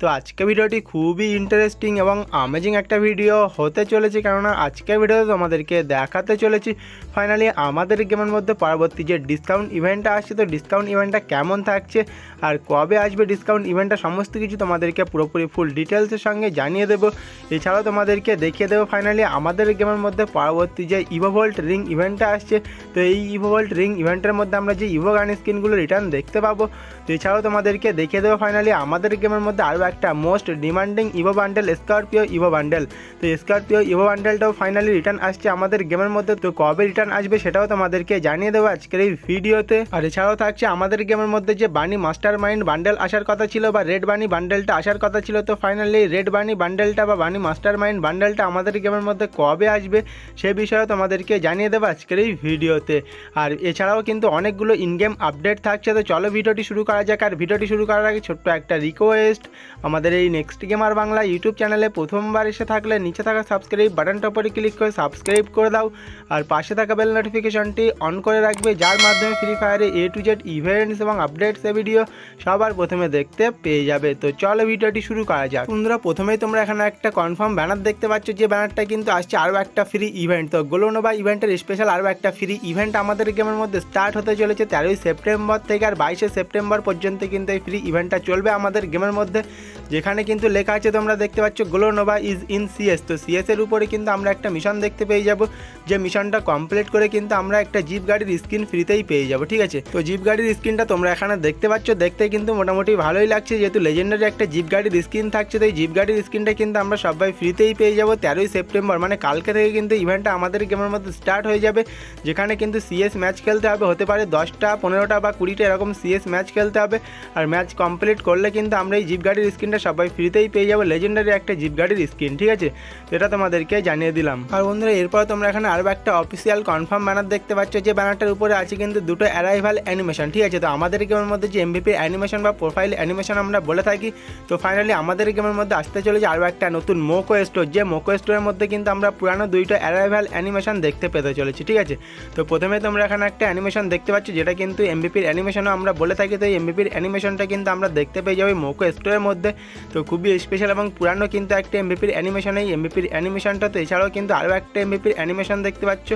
তো আজকে ভিডিওটি খুবই ইন্টারেস্টিং এবং আমেজিং একটা ভিডিও হতে চলেছে, কেননা আজকের ভিডিওতে তোমাদেরকে দেখাতে চলেছি। ফাইনালি আমাদের গেমের মধ্যে পরবর্তী যে ডিসকাউন্ট ইভেন্টটা আসছে, তো ডিসকাউন্ট ইভেন্টটা কেমন থাকছে আর কবে আসবে ডিসকাউন্ট ইভেন্টটা সমস্ত কিছু তোমাদেরকে পুরোপুরি ফুল ডিটেলসের সঙ্গে জানিয়ে দেবো। এছাড়াও তোমাদেরকে দেখিয়ে দেবো ফাইনালি আমাদের গেমের মধ্যে পরবর্তী যে ইভোভোল্ট রিং ইভেন্টটা আসছে, তো এই ইভোভোল্ট রিং ইভেন্টের মধ্যে আমরা যে ইভো গান স্কিনগুলো রিটার্ন দেখতে পাবো। তো এছাড়াও তোমাদেরকে দেখিয়ে দেবো ফাইনালি আমাদের গেমের মধ্যে আরও একটা most demanding evo bundle, Scorpio evo bundle. তো স্করপিও ইভো বান্ডেলটাও ফাইনালি রিটার্ন আসছে আমাদের গেমের মধ্যে। তো কবে রিটার্ন আসবে সেটাও তোমাদেরকে জানিয়ে দেবো আজকের এই ভিডিওতে। আর এছাড়াও থাকছে আমাদের গেমের মধ্যে যে বানি মাস্টার মাইন্ড বান্ডেল আসার কথা ছিল বা রেড বানি বান্ডেলটা আসার কথা ছিল, তো ফাইনালি রেড বানি বান্ডেলটা বা বানি মাস্টার মাইন্ড বান্ডেলটা আমাদের গেমের মধ্যে কবে আসবে সে বিষয়ে তোমাদেরকে জানিয়ে দেবো আজকের এই ভিডিওতে। আর এছাড়াও কিন্তু অনেকগুলো ইনগেম আপডেট থাকছে, তো চলো ভিডিওটি শুরু করা যাক। আর ভিডিওটি শুরু করার আগে ছোট্ট একটা রিকোয়েস্ট আমাদের এই নেক্সট গেমার বাংলা ইউটিউব চ্যানেলে প্রথমবার এসে থাকলে নিচে থাকা সাবস্ক্রাইব বাটনটা উপরে ক্লিক করে সাবস্ক্রাইব করে দাও। আর পাশে থাকা বেল নোটিফিকেশনটি অন করে রাখবে, যার মাধ্যমে ফ্রি ফায়ারে এ টু জেড ইভেন্টস এবং আপডেটস এ ভিডিও সবার প্রথমে দেখতে পেয়ে যাবে। তো চলো ভিডিওটি শুরু করা যাক। বন্ধুরা, প্রথমেই তোমরা এখানে একটা কনফার্ম ব্যানার দেখতে পাচ্ছ, যে ব্যানারটা কিন্তু আসছে আরও একটা ফ্রি ইভেন্ট তো গোলোনোবা ইভেন্টের স্পেশাল আরও একটা ফ্রি ইভেন্ট আমাদের গেমের মধ্যে স্টার্ট হতে চলেছে তেরোই সেপ্টেম্বর থেকে আর বাইশে সেপ্টেম্বর পর্যন্ত কিন্তু এই ফ্রি ইভেন্টটা চলবে আমাদের গেমের মধ্যে। যেখানে কিন্তু লেখা আছে, তোমরা দেখতে পাচ্ছ গ্লোনোভা ইজ ইন সিএস তো সিএস এর উপরে কিন্তু আমরা একটা মিশন দেখতে পেয়ে যাব। যে মিশনটা কমপ্লিট করে কিন্তু আমরা একটা জিপ গাড়ির স্ক্রিন ফ্রিতেই পেয়ে যাব, ঠিক আছে? তো জিপ গাড়ির স্ক্রিনটা তোমরা এখানে দেখতে পাচ্ছ। দেখতে কিন্তু মোটামুটি ভালোই লাগছে, যেহেতু লেজেন্ডারি একটা জিপ গাড়ির স্ক্রিন থাকছে, তো এই জিপ গাড়ির স্ক্রিনটা কিন্তু আমরা সবাই ফ্রিতেই পেয়ে যাব। তেরোই সেপ্টেম্বর মানে কালকে থেকে কিন্তু ইভেন্টটা আমাদের গেমের মধ্যে স্টার্ট হয়ে যাবে। যেখানে কিন্তু সিএস ম্যাচ খেলতে হবে, হতে পারে দশটা, পনেরোটা বা কুড়িটা, এরকম সিএস ম্যাচ খেলতে হবে। আর ম্যাচ কমপ্লিট করলে কিন্তু আমরা এই জিপ গাড়ির স্ক্রিনটা সবাই ফ্রিতেই পেয়ে যাব। লেজেন্ডারি একটা জিপ গাড়ির স্ক্রিন ঠিক আছে? এটা তোমাদেরকে জানিয়ে দিলাম। আর বন্ধুরা, এরপর তোমরা এখানে আরও একটা অফিসিয়াল কনফার্ম ব্যানার দেখতে পাচ্ছ। যে ব্যানারটার উপরে আছে কিন্তু দুটো অ্যারাইভাল অ্যানিমেশন ঠিক আছে? তো আমাদের গেমের মধ্যে যে এমবিপি অ্যানিমেশন বা প্রোফাইল অ্যানিমেশন আমরা বলে থাকি, তো ফাইনালি আমাদের গেমের মধ্যে আসতে চলেছে আরও একটা নতুন মোকো স্টোর যে মোকো স্টোরের মধ্যে কিন্তু আমরা পুরানো দুইটা অ্যারাইভাল অ্যানিমেশন দেখতে পেতে চলেছি, ঠিক আছে? তো প্রথমে তোমরা এখানে একটা অ্যানিমেশন দেখতে পাচ্ছ, যেটা কিন্তু এমবিপির অ্যানিমেশনও আমরা বলে থাকি। তো এই এমবিপির অ্যানিমেশনটা কিন্তু আমরা দেখতে পেয়ে যাব মোকো স্টোরের মধ্যে। তো খুবই স্পেশাল এবং পুরানো কিন্তু একটা এমবিপির অ্যানিমেশন এই এমবিপির অ্যানিমেশনটা তো এছাড়াও কিন্তু আরও একটা এমবিপির অ্যানিমেশন দেখতে পাচ্ছ।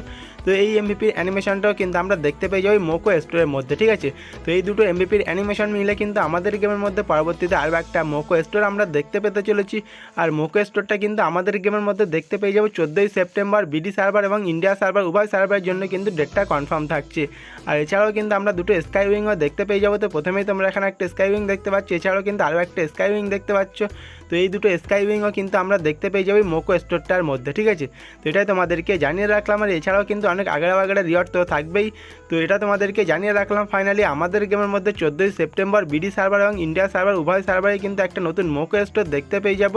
তো এই এমবিপির অ্যানিমেশনটাও কিন্তু আমরা দেখতে পেয়ে যাই মোকো স্টোরের মধ্যে, ঠিক আছে? তো এই দুটো এমবিপির অ্যানিমেশন মিলে কিন্তু আমাদের গেমের মধ্যে পরবর্তীতে আরও একটা মোকো স্টোর আমরা দেখতে পেতে চলেছি। আর মোকো স্টোরটা কিন্তু আমাদের গেমের মধ্যে দেখতে পেয়ে যাব চোদ্দোই সেপ্টেম্বর বিডি সার্ভার এবং ইন্ডিয়া সার্ভার উভয় সার্ভারের জন্য কিন্তু ডেটটা কনফার্ম থাকছে। আর এছাড়াও কিন্তু আমরা দুটো স্কাই উইংও দেখতে পেয়ে যাব। তো প্রথমেই তোমরা এখানে একটা স্কাই উইং দেখতে পাচ্ছ, এছাড়াও কিন্তু আরও একটা স্কাই উইং দেখতে পাচ্ছ। তো এই দুটো স্কাই উইংও কিন্তু আমরা দেখতে পেয়ে যাব মোকো স্টোরটার মধ্যে, ঠিক আছে? তো এটাই তোমাদেরকে জানিয়ে রাখলাম। আর এছাড়াও কিন্তু অনেক আগড়া বাগড়া রিওয়ার্ড তো থাকবেই। তো এটা তোমাদেরকে জানিয়ে রাখলাম ফাইনালি আমাদের গেমের মধ্যে চোদ্দোই সেপ্টেম্বর বিডি সার্ভার এবং ইন্ডিয়া সার্ভার উভয় সার্ভারে কিন্তু একটা নতুন মোকো স্টোর দেখতে পেয়ে যাব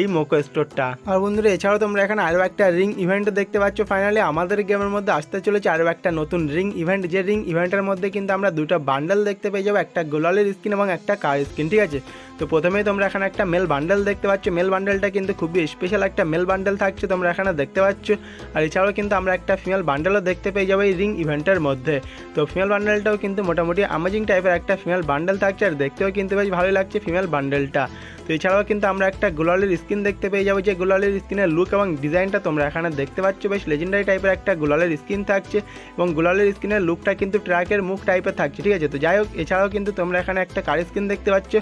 এই মোকো স্টোরটা আর বন্ধুরা, এছাড়াও তোমরা এখানে আরও একটা রিং ইভেন্ট দেখতে পাচ্ছ ফাইনালি আমাদের গেমের মধ্যে আসতে চলেছে আরও একটা নতুন রিং ইভেন্ট যে রিং ইভেন্টের মধ্যে কিন্তু আমরা দুটো বান্ডেল দেখতে পেয়ে যাব, একটা গোলালের স্কিন এবং একটা কার স্কিন ঠিক আছে? তো প্রথমেই তোমরা এখানে একটা মেল বান্ডেল দেখতে পাচ্ছ মেল বান্ডেলটা কিন্তু খুবই স্পেশাল একটা মেল বান্ডেল থাকছে তোমরা এখানে দেখতে পাচ্ছ। আর এছাড়াও কিন্তু আমরা একটা ফিমেল বান্ডেলও দেখতে পেয়ে যাব এই রিং ইভেন্টের মধ্যে। তো ফিমেল বান্ডেলটাও কিন্তু মোটামুটি অ্যামেজিং টাইপের একটা ফিমেল বান্ডেল থাকছে, আর দেখতেও কিন্তু বেশ ভালোই লাগছে ফিমেল বান্ডেলটা তো এছাড়াও কিন্তু আমরা একটা গোলালের স্কিন দেখতে পেয়ে যাব। যে গোলালের স্কিনের লুক এবং ডিজাইনটা তোমরা এখানে দেখতে পাচ্ছ। বেশ লেজেন্ডারি টাইপের একটা গোলালের স্কিন থাকছে এবং গোলালের স্কিনের লুকটা কিন্তু ট্র্যাকের মুখ টাইপের থাকছে, ঠিক আছে? তো যাই হোক, এছাড়াও কিন্তু তোমরা এখানে একটা কার স্কিন দেখতে পাচ্ছ,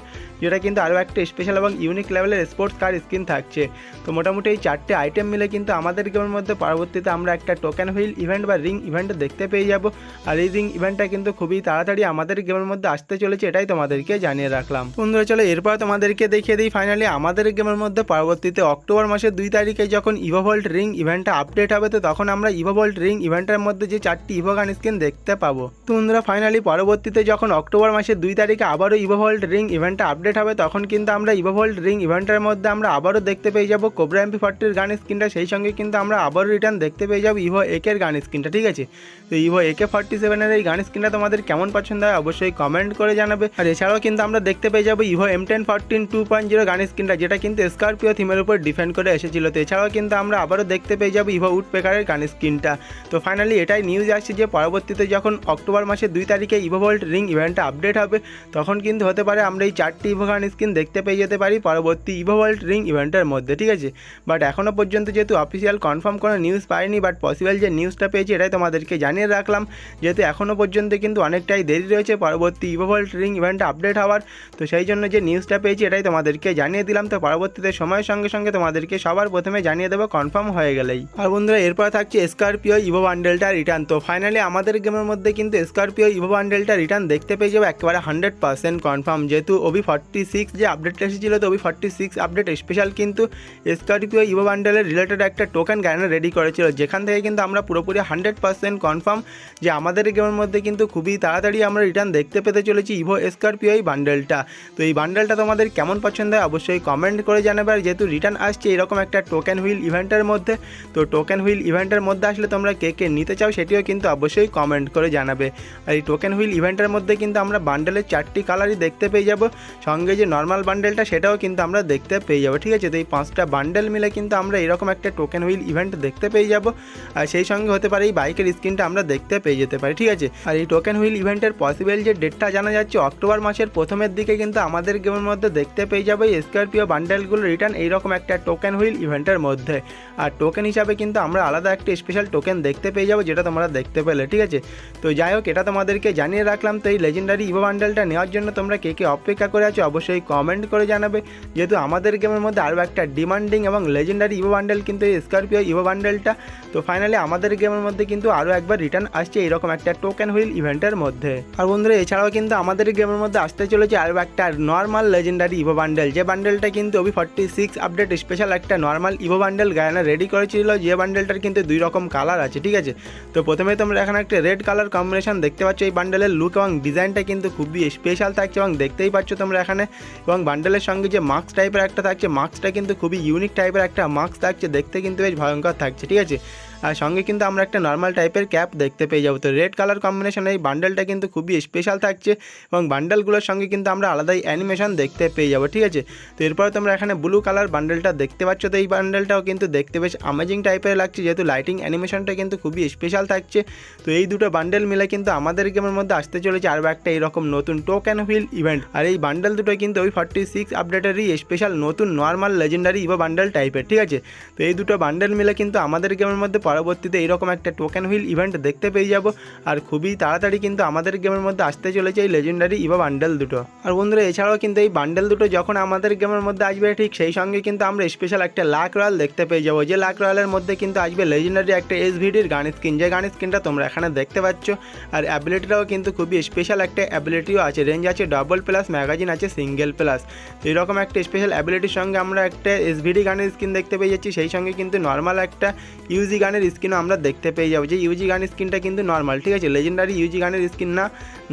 যেটা কিন্তু আরও একটা স্পেশাল এবং ইউনিক লেভেলের স্পোর্টস কার স্কিন থাকছে। তো মোটামুটি এই চারটে আইটেম মিলে কিন্তু আমাদের গেমের মধ্যে পরবর্তীতে আমরা একটা টোকেন হুইল ইভেন্ট বা রিং ইভেন্ট দেখতে পেয়ে যাব। আর এই রিং ইভেন্টটা কিন্তু খুবই তাড়াতাড়ি আমাদের গেমের মধ্যে আসতে চলেছে, এটাই তোমাদেরকে জানিয়ে রাখলাম। বন্ধুরা, চলো এরপর তোমাদেরকে দেখিয়ে দিই ফাইনালি আমাদের গেমের মধ্যে পরবর্তীতে অক্টোবর মাসের দুই তারিখে যখন ইভোভোল্ট রিং ইভেন্টটা আপডেট হবে, তো তখন আমরা ইভোভোল্ট রিং ইভেন্টের মধ্যে যে চারটি ইভোগান স্কিন দেখতে পাবো। তো বন্ধুরা ফাইনালি পরবর্তীতে যখন অক্টোবর মাসের দুই তারিখে আবারও ইভোভোল্ট রিং ইভেন্টটা আপডেট হবে, তখন কিন্তু আমরা ইভোভোল্ট রিং ইভেন্টের মধ্যে আমরা আবারও দেখতে পেয়ে যাব কোবরা এমপি ফর্টির গান স্কিনটা সেই সঙ্গে কিন্তু আমরা আবারও রিটার্ন দেখতে পেয়ে যাব ইভো একের গান স্কিনটা ঠিক আছে? তো ইভো একে ফর্টি সেভেনের এই গান স্কিনটা তোমাদের কেমন পছন্দ হয়, অবশ্যই কমেন্ট করে জানাবে। আর এছাড়াও কিন্তু আমরা দেখতে পেয়ে যাব evo M ten fourteen two point zero gun স্ক্রিনটা, যেটা কিন্তু স্করপিও থিমের উপর ডিপেন্ড করে এসেছিল। তো এছাড়াও কিন্তু আমরা আবারও দেখতে পেয়ে যাব ইভো উড পেকারের গান স্ক্রিনটা। তো ফাইনালি এটাই নিউজ আসছে যে পরবর্তীতে যখন অক্টোবর মাসের দুই তারিখে ইভো ভোল্ট রিং ইভেন্টটা আপডেট হবে, তখন কিন্তু হতে পারে আমরা এই চারটি ইভো গান স্ক্রিন দেখতে পেয়ে যেতে পারি পরবর্তী ইভো ভোল্ট রিং ইভেন্টের মধ্যে, ঠিক আছে? বাট এখনও পর্যন্ত যেহেতু অফিসিয়াল কনফার্ম কোনো নিউজ পাইনি বাট পসিবল যে নিউজটা পেয়েছি এটাই তোমাদেরকে জানিয়ে রাখলাম। যেহেতু এখনও পর্যন্ত কিন্তু অনেকটাই দেরি রয়েছে পরবর্তী evo vault ring event update হওয়ার, তো সেই জন্য যে নিউজটা পেয়েছি এটাই তোমাদেরকে জানিয়ে দিলাম, তো পরবর্তীতে সময়ের সঙ্গে সঙ্গে তোমাদেরকে সবার প্রথমে জানিয়ে দেবো কনফার্ম হয়ে গেলেই। আর বন্ধুরা, এরপর থাকছে স্করপিও ইভো বান্ডেলটা রিটার্ন তো ফাইনালি আমাদের গেমের মধ্যে কিন্তু স্করপিও ইভো বান্ডেলটা রিটার্ন দেখতে পেয়ে যাব একেবারে হান্ড্রেড পার্সেন্ট কনফার্ম যেহেতু ওবি ফর্টি সিক্স যে আপডেটটা এসেছিল, তো OB forty six update special কিন্তু স্করপিও ইভো বান্ডেলের রিলেটেড একটা টোকেন গায়না রেডি করেছিল। যেখান থেকে কিন্তু আমরা পুরোপুরি হান্ড্রেড পার্সেন্ট কনফার্ম যে আমাদের গেমের মধ্যে কিন্তু খুবই তাড়াতাড়ি আমরা রিটার্ন দেখতে পেতে চলেছি ইভো স্করপিও এই বান্ডেলটা তো এই বান্ডেলটা তোমাদের কেমন পছন্দ হয় অবশ্যই কমেন্ট করে জানাবে। আর যেহেতু রিটার্ন আসছে, এরকম একটা টোকেন হুইল ইভেন্টের মধ্যে, তো টোকেন হুইল ইভেন্টের মধ্যে আসলে তোমরা কে কে নিতে চাও সেটিও কিন্তু অবশ্যই কমেন্ট করে জানাবে। আর এই টোকেন হুইল ইভেন্টের মধ্যে কিন্তু আমরা বান্ডেলের চারটি কালারই দেখতে পেয়ে যাব। সঙ্গে যে নর্মাল বান্ডেলটা সেটাও কিন্তু আমরা দেখতে পেয়ে যাব, ঠিক আছে? তো এই পাঁচটা বান্ডেল মিলে কিন্তু আমরা এরকম একটা টোকেন হুইল ইভেন্ট দেখতে পেয়ে যাব। আর সেই সঙ্গে হতে পারে এই বাইকের স্ক্রিনটা আমরা দেখতে পেয়ে যেতে পারি, ঠিক আছে? আর এই টোকেন হুইল ইভেন্টের পসিবল যে ডেটটা জানা যাচ্ছে, অক্টোবর মাসের প্রথমের দিকে কিন্তু আমাদের গেমের মধ্যে দেখতে পেয়ে যাবে স্করপিও বান্ডেলগুলো রিটার্ন এইরকম একটা টোকেন হুইল ইভেন্টের মধ্যে। আর টোকেন হিসাবে কিন্তু আমরা আলাদা একটা স্পেশাল টোকেন দেখতে পেয়ে যাব যেটা তোমরা দেখতে পেলে, ঠিক আছে? তো যাই হোক, এটা তোমাদেরকে জানিয়ে রাখলাম। তো এই লেজেন্ডারি ইভো বান্ডেলটা নেওয়ার জন্য তোমরা কে কে অপেক্ষা করে আছো অবশ্যই কমেন্ট করে জানাবে। যেহেতু আমাদের গেমের মধ্যে আরও একটা ডিমান্ডিং এবং লেজেন্ডারি ইভো বান্ডেল কিন্তু এই স্করপিও ইভো বান্ডেলটা তো ফাইনালি আমাদের গেমের মধ্যে কিন্তু আরও একবার রিটার্ন আসছে এরকম একটা টোকেন হুইল ইভেন্টের মধ্যে। আর বন্ধুরা, এছাড়াও কিন্তু আমাদের গেমের মধ্যে আসতে চলেছে আরও একটা নর্মাল লেজেন্ডারি ইভো বান্ডেল যে বান্ডেলটা কিন্তু OB forty six update special একটা normal evo bundle Guyana ready করেছিল। যে বান্ডেলটার কিন্তু দুই রকম কালার আছে, ঠিক আছে? তো প্রথমে তোমরা এখানে একটা রেড কালার কম্বিনেশন দেখতে পাচ্ছ। এই বান্ডেলের লুক এবং ডিজাইনটা কিন্তু খুবই স্পেশাল থাকছে এবং দেখতেই পাচ্ছ তোমরা এখানে। এবং বান্ডেলের সঙ্গে যে মাস্ক টাইপের একটা থাকছে মাস্কটা কিন্তু খুবই ইউনিক টাইপের একটা মাস্ক থাকছে। দেখতে কিন্তু বেশ ভয়ঙ্কর থাকছে, ঠিক আছে? আর সঙ্গে কিন্তু আমরা একটা নর্মাল টাইপের ক্যাপ দেখতে পেয়ে যাব। তো রেড কালার কম্বিনেশনে এই বান্ডেলটা কিন্তু খুবই স্পেশাল থাকছে এবং বান্ডেলগুলোর সঙ্গে কিন্তু আমরা আলাদাই অ্যানিমেশন দেখতে পেয়ে যাব, ঠিক আছে? তো এরপরে তোমরা এখানে ব্লু কালার বান্ডেলটা দেখতে পাচ্ছ। তো এই বান্ডেলটাও কিন্তু দেখতে বেশ আমেজিং টাইপের লাগছে, যেহেতু লাইটিং অ্যানিমেশনটা কিন্তু খুবই স্পেশাল থাকছে। তো এই দুটো বান্ডেল মিলে কিন্তু আমাদের গেমের মধ্যে আসতে চলেছে আরও একটা এরকম নতুন টোকেন হুইল ইভেন্ট আর এই বান্ডেল দুটো কিন্তু ওই ফর্টি সিক্স আপডেটেরই স্পেশাল নতুন নর্মাল লেজেন্ডারি ইভো বান্ডেল টাইপের ঠিক আছে? তো এই দুটো বান্ডেল মিলে কিন্তু আমাদের গেমের মধ্যে পরবর্তীতে এইরকম একটা টোকেন হুইল ইভেন্ট দেখতে পেয়ে যাব। আর খুবই তাড়াতাড়ি কিন্তু আমাদের গেমের মধ্যে আসতে চলেছে এই লেজেন্ডারি ইভো বান্ডেল দুটো। আর বন্ধুরা, এছাড়াও কিন্তু এই বান্ডেল দুটো যখন আমাদের গেমের মধ্যে আসবে, ঠিক সেই সঙ্গে কিন্তু আমরা স্পেশাল একটা লাক রয়্যাল দেখতে পেয়ে যাব। যে লাক রয়্যালের মধ্যে কিন্তু আসবে লেজেন্ডারি একটা এসভিডির গান স্কিন যে গান স্কিনটা তোমরা এখানে দেখতে পাচ্ছ। আর অ্যাবিলিটিটাও কিন্তু খুবই স্পেশাল একটা অ্যাবিলিটিও আছে। রেঞ্জ আছে ডবল প্লাস ম্যাগাজিন আছে সিঙ্গেল প্লাস এরকম একটা স্পেশাল অ্যাবিলিটির সঙ্গে আমরা একটা এসভিডি গানের স্কিন দেখতে পেয়ে যাচ্ছি। সেই সঙ্গে কিন্তু নর্মাল একটা ইউজি গানের স্কিনও আমরা দেখতে পেয়ে যাব। যে ইউজি গানের স্কিনটা কিন্তু নর্মাল ঠিক আছে? লেজেন্ডারি ইউজি গানের স্কিন না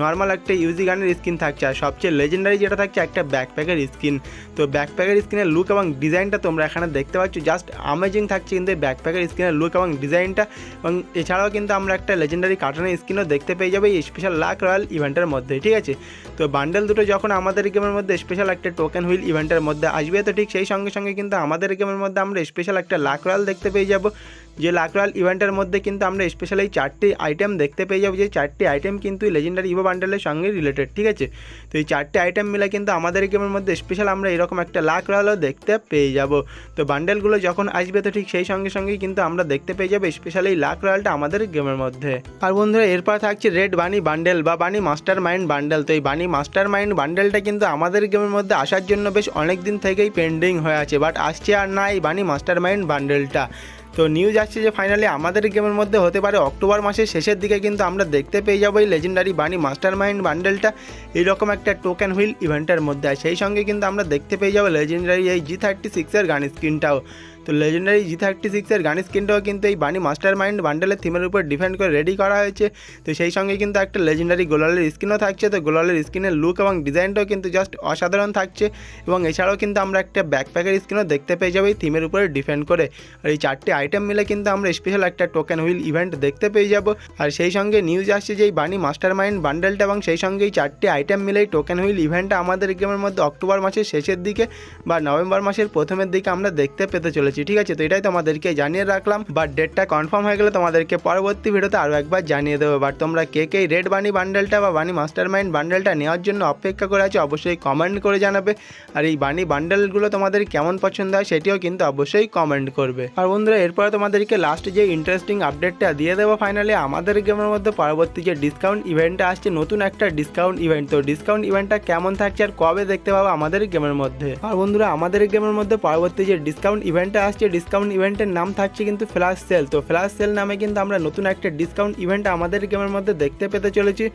নর্মাল একটা ইউজি গানের স্কিন থাকছে। আর সবচেয়ে লেজেন্ডারি যেটা থাকছে, একটা ব্যাকপ্যাকের স্কিন। তো ব্যাকপ্যাকের স্কিনের লুক এবং ডিজাইনটা তোমরা এখানে দেখতে পাচ্ছ। জাস্ট আমেজিং থাকছে কিন্তু এই ব্যাকপ্যাকের স্কিনের লুক এবং ডিজাইনটা এবং এছাড়াও কিন্তু আমরা একটা লেজেন্ডারি কার্টুনের স্কিনও দেখতে পেয়ে যাব এই স্পেশাল লাক রয়্যাল ইভেন্টের মধ্যে, ঠিক আছে? তো বান্ডেল দুটো যখন আমাদের গেমের মধ্যে স্পেশাল একটা টোকেন হুইল ইভেন্টের মধ্যে আসবে, তো ঠিক সেই সঙ্গে সঙ্গে কিন্তু আমাদের গেমের মধ্যে আমরা স্পেশাল একটা লাক রয়্যাল দেখতে পেয়ে যাব। যে লাক রয়্যাল ইভেন্টের মধ্যে কিন্তু আমরা স্পেশাল এই চারটি আইটেম দেখতে পেয়ে যাব। যে চারটি আইটেম কিন্তু লেজেন্ডারি ইভো বান্ডেলের সঙ্গে রিলেটেড ঠিক আছে? তো এই চারটি আইটেম মিলে কিন্তু আমাদের গেমের মধ্যে স্পেশাল আমরা এরকম একটা লাক রয়্যালও দেখতে পেয়ে যাব। তো বান্ডেলগুলো যখন আসবে, তো ঠিক সেই সঙ্গে সঙ্গেই কিন্তু আমরা দেখতে পেয়ে যাব স্পেশাল এই লাক রয়্যালটা আমাদের গেমের মধ্যে। আর বন্ধুরা, এরপর থাকছে রেড বানি বান্ডেল বা বানি মাস্টার মাইন্ড বান্ডেল তো এই বানি মাস্টার মাইন্ড বান্ডেলটা কিন্তু আমাদের গেমের মধ্যে আসার জন্য বেশ অনেক দিন থেকেই পেন্ডিং হয়ে আছে বাট আসছে আর না এই বানি মাস্টার মাইন্ড বান্ডেলটা তো নিউজ আসছে যে ফাইনালি আমাদের গেমের মধ্যে হতে পারে অক্টোবর মাসের শেষের দিকে কিন্তু আমরা দেখতে পেয়ে যাব এই লেজেন্ডারি বানি মাস্টার মাইন্ড বান্ডেলটা এইরকম একটা টোকেন হুইল ইভেন্টের মধ্যে। আর সেই সঙ্গে কিন্তু আমরা দেখতে পেয়ে যাব লেজেন্ডারি এই জি থার্টি সিক্সের গান স্ক্রিনটাও তো লেজেন্ডারি জি থার্টি সিক্সের গান স্ক্রিনটাও কিন্তু এই বানি মাস্টার মাইন্ড বান্ডেলের থিমের উপর ডিপেন্ড করে রেডি করা হয়েছে। তো সেই সঙ্গে কিন্তু একটা লেজেন্ডারি গোলালের স্ক্রিনও থাকছে। তো গোলালের স্ক্রিনের লুক এবং ডিজাইনটাও কিন্তু জাস্ট অসাধারণ থাকছে। এবং এছাড়াও কিন্তু আমরা একটা ব্যাকপ্যাকের স্ক্রিনও দেখতে পেয়ে যাব এই থিমের উপরে ডিপেন্ড করে। আর এই চারটি আইটেম মিলে কিন্তু আমরা স্পেশাল একটা টোকেন হুইল ইভেন্ট দেখতে পেয়ে যাব। আর সেই সঙ্গে নিউজ আসছে যে এই বানি মাস্টার মাইন্ড বান্ডেলটা এবং সেই সঙ্গে এই চারটি আইটেম মিলে এই টোকেন হুইল ইভেন্টটা আমাদের গেমের মধ্যে অক্টোবর মাসের শেষের দিকে বা নভেম্বর মাসের প্রথমের দিকে আমরা দেখতে পেতে চলেছি। ঠিক আছে? তো এটাই তোমাদেরকে জানিয়ে রাখলাম। বাট ডেটটা কনফার্ম হয়ে গেলে তোমাদেরকে পরবর্তী ভিডিওতে আরও একবার জানিয়ে দেবো। বাট তোমরা কে কে রেড বানি বান্ডেলটা বা বানি মাস্টার মাইন্ড বান্ডেলটা নেওয়ার জন্য অপেক্ষা করে আছো, অবশ্যই কমেন্ট করে জানাবে। আর এই বানি বান্ডেলগুলো তোমাদের কেমন পছন্দ হয় সেটিও কিন্তু অবশ্যই কমেন্ট করবে। আর বন্ধুরা, এরপরে তোমাদেরকে লাস্ট যে ইন্টারেস্টিং আপডেটটা দিয়ে দেবো ফাইনালি আমাদের গেমের মধ্যে পরবর্তী যে ডিসকাউন্ট ইভেন্টটা আসছে, নতুন একটা ডিসকাউন্ট ইভেন্ট তো ডিসকাউন্ট ইভেন্টটা কেমন থাকছে আর কবে দেখতে পাবো আমাদের গেমের মধ্যে? আর বন্ধুরা, আমাদের গেমের মধ্যে পরবর্তী যে ডিসকাউন্ট ইভেন্টটা আসছে ডিসকাউন্ট ইভেন্টের নাম থাকছে কিন্তু ফ্ল্যাশ সেল তো ফ্ল্যাশ সেল নামে কিন্তু আমরা নতুন একটা ডিসকাউন্ট ইভেন্ট আমাদের গেমের মধ্যে দেখতে পেতে চলেছি,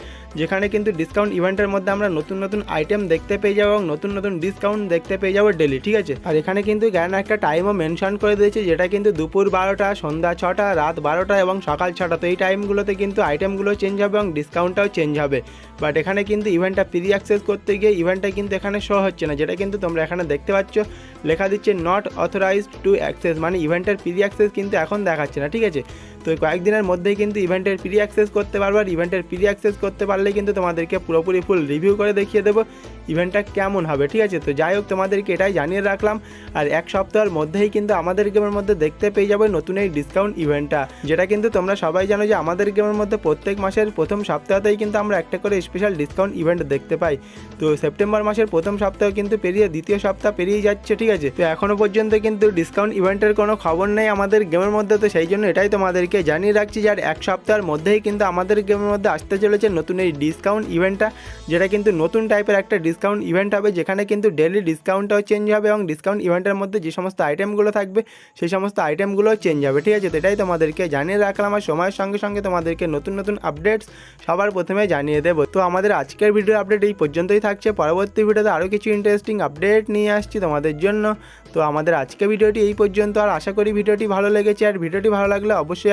যেখানে কিন্তু ডিসকাউন্ট ইভেন্টের মধ্যে আমরা নতুন নতুন আইটেম দেখতে পেয়ে যাব এবং নতুন নতুন ডিসকাউন্ট দেখতে পেয়ে যাব ডেলি ঠিক আছে? আর এখানে কিন্তু জ্ঞান একটা টাইমও মেনশন করে দিয়েছে, যেটা কিন্তু দুপুর বারোটা, সন্ধ্যা ছটা, রাত বারোটা এবং সকাল ছটা। তো এই টাইমগুলোতে কিন্তু আইটেমগুলো চেঞ্জ হবে এবং ডিসকাউন্টটাও চেঞ্জ হবে। বাট এখানে কিন্তু ইভেন্টটা প্রি অ্যাক্সেস করতে গিয়ে ইভেন্টটা কিন্তু এখানে শো হচ্ছে না। যেটা কিন্তু তোমরা এখানে দেখতে পাচ্ছ। লেখা দিচ্ছে নট অথরাইজড টু অ্যাক্সেস মানে ইভেন্টের প্রি অ্যাক্সেস কিন্তু এখন দেখাচ্ছে না, ঠিক আছে? তো কয়েকদিনের মধ্যেই কিন্তু ইভেন্টের প্রি অ্যাক্সেস করতে পারবে আর ইভেন্টের প্রি অ্যাক্সেস করতে পারলে কিন্তু তোমাদেরকে পুরোপুরি ফুল রিভিউ করে দেখিয়ে দেবো ইভেন্টটা কেমন হবে, ঠিক আছে? তো যাই হোক, তোমাদেরকে এটাই জানিয়ে রাখলাম। আর এক সপ্তাহের মধ্যেই কিন্তু আমাদের গেমের মধ্যে দেখতে পেয়ে যাবে নতুন এই ডিসকাউন্ট ইভেন্টটা যেটা কিন্তু তোমরা সবাই জানো যে আমাদের গেমের মধ্যে প্রত্যেক মাসের প্রথম সপ্তাহতেই কিন্তু আমরা একটা করে স্পেশাল ডিসকাউন্ট ইভেন্ট দেখতে পাই। তো সেপ্টেম্বর মাসের প্রথম সপ্তাহ কিন্তু পেরিয়ে দ্বিতীয় সপ্তাহ পেরিয়ে যাচ্ছে, ঠিক আছে? তো এখনও পর্যন্ত কিন্তু ডিসকাউন্ট ইভেন্টের কোনো খবর নেই আমাদের গেমের মধ্যে, তো সেই জন্য এটাই তোমাদেরকে জানিয়ে রাখছি যে আর এক সপ্তাহের মধ্যেই কিন্তু আমাদের গেমের মধ্যে আসতে চলেছে নতুন এই ডিসকাউন্ট ইভেন্টটা যেটা কিন্তু নতুন টাইপের একটা ডিসকাউন্ট ইভেন্ট হবে, যেখানে কিন্তু ডেলি ডিসকাউন্টটাও চেঞ্জ হবে এবং ডিসকাউন্ট ইভেন্টের মধ্যে যে সমস্ত আইটেমগুলো থাকবে, সেই সমস্ত আইটেমগুলোও চেঞ্জ হবে, ঠিক আছে? তো এটাই তোমাদেরকে জানিয়ে রাখলাম আর সময়ের সঙ্গে সঙ্গে তোমাদেরকে নতুন নতুন আপডেটস সবার প্রথমে জানিয়ে দেবো। তো আমাদের আজকের ভিডিও আপডেট এই পর্যন্তই থাকছে। পরবর্তী ভিডিওতে আরও কিছু ইন্টারেস্টিং আপডেট নিয়ে আসছি তোমাদের জন্য। তো আমাদের আজকে ভিডিওটি এই পর্যন্ত আর আশা করি ভিডিওটি ভালো লেগেছে। আর ভিডিওটি ভালো লাগলে অবশ্যই